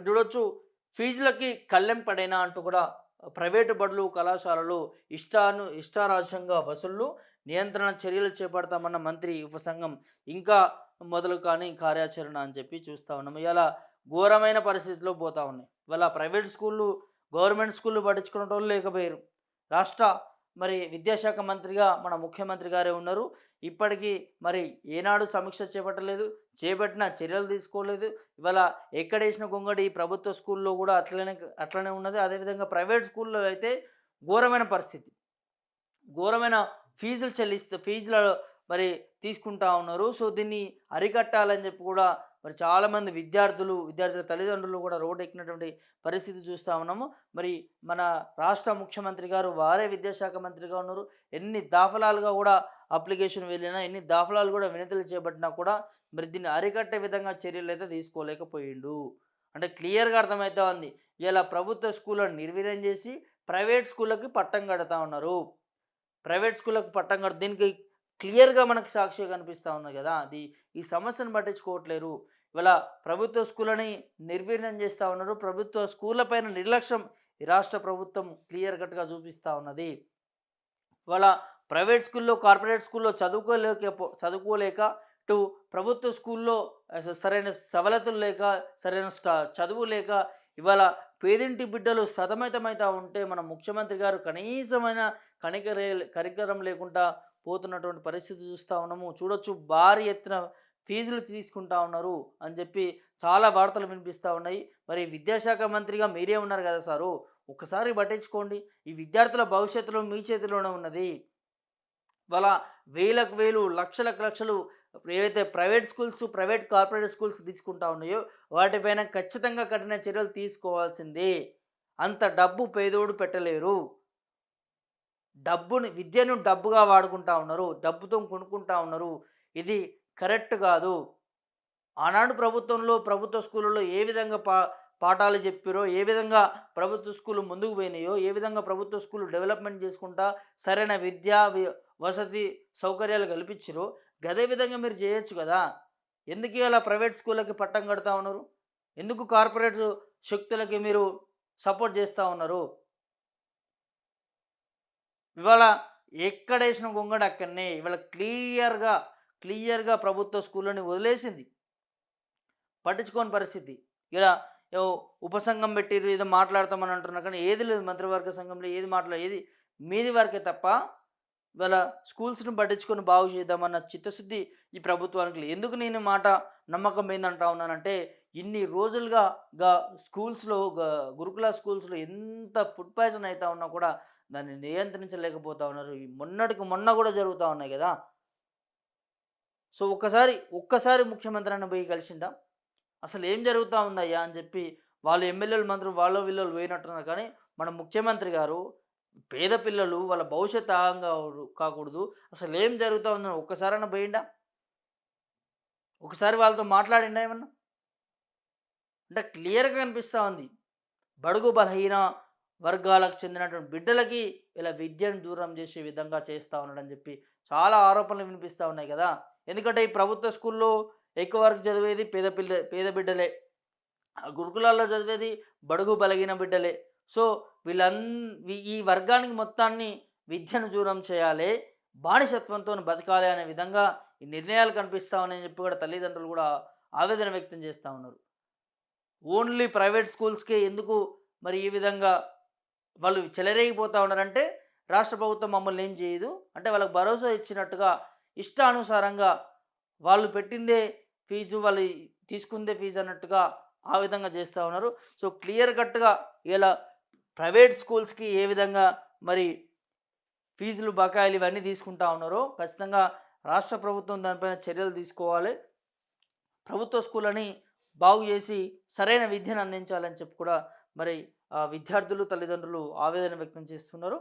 ఇక్కడ చూడొచ్చు ఫీజులకి కళ్ళెం పడైనా అంటూ కూడా ప్రైవేటు బడులు కళాశాలలు ఇష్టాను ఇష్టారాజ్యంగా వసూళ్ళు నియంత్రణ చర్యలు చేపడతామన్న మంత్రి ఉపసంఘం ఇంకా మొదలు కానీ కార్యాచరణ అని చెప్పి చూస్తూ ఉన్నాం. ఇలా ఘోరమైన పరిస్థితిలో పోతా ఉన్నాయి. ఇవాళ ప్రైవేట్ స్కూళ్ళు గవర్నమెంట్ స్కూళ్ళు పట్టించుకునే వాళ్ళు లేకపోయారు రాష్ట్ర మరి విద్యాశాఖ మంత్రిగా మన ముఖ్యమంత్రి గారే ఉన్నారు. ఇప్పటికీ మరి ఏనాడు సమీక్ష చేపట్టలేదు చేపట్టిన చర్యలు తీసుకోలేదు. ఇవాళ ఎక్కడేసిన గొంగడి ప్రభుత్వ స్కూల్లో కూడా అట్లనే అట్లనే ఉన్నది. అదేవిధంగా ప్రైవేట్ స్కూల్లో అయితే ఘోరమైన పరిస్థితి. ఘోరమైన ఫీజులు చెల్లిస్తూ ఫీజుల మరి తీసుకుంటా ఉన్నారు. సో దీన్ని అరికట్టాలని చెప్పి కూడా మరి చాలామంది విద్యార్థులు విద్యార్థుల తల్లిదండ్రులు కూడా రోడ్డు ఎక్కినటువంటి పరిస్థితి చూస్తూ ఉన్నాము. మరి మన రాష్ట్ర ముఖ్యమంత్రి గారు వారే విద్యాశాఖ మంత్రిగా ఉన్నారు. ఎన్ని దాఫలాలుగా కూడా అప్లికేషన్ వెళ్ళినా ఎన్ని దాఫలాలు కూడా వినతులు చేపట్టినా కూడా మరి దీన్ని అరికట్టే విధంగా చర్యలు అయితే తీసుకోలేకపోయిండు. అంటే క్లియర్గా అర్థమవుతా ఉంది. ఇలా ప్రభుత్వ స్కూళ్ళను నిర్వీర్యం చేసి ప్రైవేట్ స్కూళ్ళకి పట్టం కడతా ఉన్నారు. ప్రైవేట్ స్కూళ్ళకి పట్టం కడ దీనికి క్లియర్గా మనకు సాక్షిగా కనిపిస్తూ ఉంది కదా! అది ఈ సమస్యను పట్టించుకోవట్లేరు. ఇవాళ ప్రభుత్వ స్కూళ్ళని నిర్వీర్ణం చేస్తూ ఉన్నారు. ప్రభుత్వ స్కూళ్ళ పైన నిర్లక్ష్యం ఈ రాష్ట్ర ప్రభుత్వం క్లియర్ కట్గా చూపిస్తూ ఉన్నది. ఇవాళ ప్రైవేట్ స్కూల్లో కార్పొరేట్ స్కూల్లో చదువుకోలేక చదువుకోలేక ఇటు ప్రభుత్వ స్కూల్లో సరైన సవలతులు లేక సరైన స్టా చదువు లేక ఇవాళ పేదింటి బిడ్డలు సతమతమవుతా ఉంటే మన ముఖ్యమంత్రి గారు కనీసమైన కనికరే కరికరం లేకుండా పోతున్నటువంటి పరిస్థితి చూస్తూ ఉన్నాము. చూడొచ్చు భారీ ఎత్తున ఫీజులు తీసుకుంటా ఉన్నారు అని చెప్పి చాలా వార్తలు వినిపిస్తూ ఉన్నాయి. మరి విద్యాశాఖ మంత్రిగా మీరే ఉన్నారు కదా సారు? ఒకసారి పట్టించుకోండి. ఈ విద్యార్థుల భవిష్యత్తులో మీ చేతిలోనే ఉన్నది. వాళ్ళ వేలకు వేలు లక్షలకు లక్షలు ఏవైతే private schools private corporate schools తీసుకుంటా ఉన్నాయో వాటిపైన ఖచ్చితంగా కఠిన చర్యలు తీసుకోవాల్సిందే. అంత డబ్బు పేదోడు పెట్టలేరు. డబ్బుని విద్యను డబ్బుగా వాడుకుంటా ఉన్నారు డబ్బుతో కొనుక్కుంటా ఉన్నారు. ఇది కరెక్ట్ కాదు. ఆనాడు ప్రభుత్వంలో ప్రభుత్వ స్కూళ్ళలో ఏ విధంగా పా పాఠాలు చెప్పారో ఏ విధంగా ప్రభుత్వ స్కూళ్ళు ముందుకు పోయినాయో ఏ విధంగా ప్రభుత్వ స్కూళ్ళు డెవలప్మెంట్ చేసుకుంటా సరైన విద్యా వసతి సౌకర్యాలు కల్పించారో అదే విధంగా మీరు చేయొచ్చు కదా. ఎందుకు ఇలా ప్రైవేట్ స్కూళ్ళకి పట్టం కడతా ఉన్నారు? ఎందుకు కార్పొరేట్ శక్తులకి మీరు సపోర్ట్ చేస్తూ ఉన్నారు? ఇవాళ ఎక్కడేసిన గొంగడు అక్కడనే ఇవాళ క్లియర్గా క్లియర్గా ప్రభుత్వ స్కూళ్ళని వదిలేసింది. పట్టించుకోని పరిస్థితి. ఇలా ఉపసంఘం పెట్టి ఏదో మాట్లాడతామని అంటున్నారు కానీ ఏది లేదు మంత్రివర్గ సంఘంలో ఏది మాట్లా ఏది మీది వరకే తప్ప ఇవాళ స్కూల్స్ని పట్టించుకొని బాగు చేద్దామన్న చిత్తశుద్ధి ఈ ప్రభుత్వానికి లేదు. ఎందుకు నేను మాట నమ్మకం ఏందంటా ఉన్నానంటే ఇన్ని రోజులుగా గా స్కూల్స్లో గురుకుల స్కూల్స్లో ఎంత ఫుడ్ పాయిజన్ అవుతా ఉన్నా కూడా దాన్ని నియంత్రించలేకపోతా ఉన్నారు. మొన్నటికి మొన్న కూడా జరుగుతూ ఉన్నాయి కదా. సో ఒక్కసారి ఒక్కసారి ముఖ్యమంత్రి అన్న పోయి కలిసిండా? అసలు ఏం జరుగుతూ ఉందయ్యా అని చెప్పి వాళ్ళు ఎమ్మెల్యేలు మంత్రులు వాళ్ళ వీళ్ళు పోయినట్టున్నారు. కానీ మన ముఖ్యమంత్రి గారు పేద పిల్లలు వాళ్ళ భవిష్యత్ ఆగంగా కాకూడదు. అసలు ఏం జరుగుతూ ఉందని ఒక్కసారైనా పోయిండా? ఒకసారి వాళ్ళతో మాట్లాడిండా ఏమన్నా? అంటే క్లియర్గా కనిపిస్తూ ఉంది. బడుగు బలహీన వర్గాలకు చెందినటువంటి బిడ్డలకి ఇలా విద్యను దూరం చేసే విధంగా చేస్తూ ఉన్నాడని చెప్పి చాలా ఆరోపణలు వినిపిస్తూ ఉన్నాయి కదా. ఎందుకంటే ఈ ప్రభుత్వ స్కూల్లో ఎక్కువ వరకు చదివేది పేద పిల్ల పేద బిడ్డలే. ఆ గురుకులాల్లో చదివేది బడుగు బలగిన బిడ్డలే. సో వీళ్ళన్ ఈ వర్గానికి మొత్తాన్ని విద్యను దూరం చేయాలి బానిసత్వంతో బతకాలి అనే విధంగా ఈ నిర్ణయాలు కనిపిస్తూ ఉన్నాయని చెప్పి కూడా తల్లిదండ్రులు కూడా ఆవేదన వ్యక్తం చేస్తూ ఉన్నారు. ఓన్లీ ప్రైవేట్ స్కూల్స్కే ఎందుకు మరి ఈ విధంగా వాళ్ళు చెలరేగిపోతూ ఉన్నారంటే రాష్ట్ర ప్రభుత్వం మమ్మల్ని ఏం చేయదు. అంటే వాళ్ళకి భరోసా ఇచ్చినట్టుగా ఇష్టానుసారంగా వాళ్ళు పెట్టిందే ఫీజు వాళ్ళు తీసుకుందే ఫీజు అన్నట్టుగా ఆ విధంగా చేస్తూ ఉన్నారు. సో క్లియర్ కట్గా ఇలా ప్రైవేట్ స్కూల్స్కి ఏ విధంగా మరి ఫీజులు బకాయిలు ఇవన్నీ తీసుకుంటా ఉన్నారో ఖచ్చితంగా రాష్ట్ర ప్రభుత్వం దానిపైన చర్యలు తీసుకోవాలి. ప్రభుత్వ స్కూళ్ళని బాగు చేసి సరైన విద్యను అందించాలని చెప్పి కూడా మరి విద్యార్థులు తల్లిదండ్రులు ఆవేదన వ్యక్తం చేస్తున్నారు.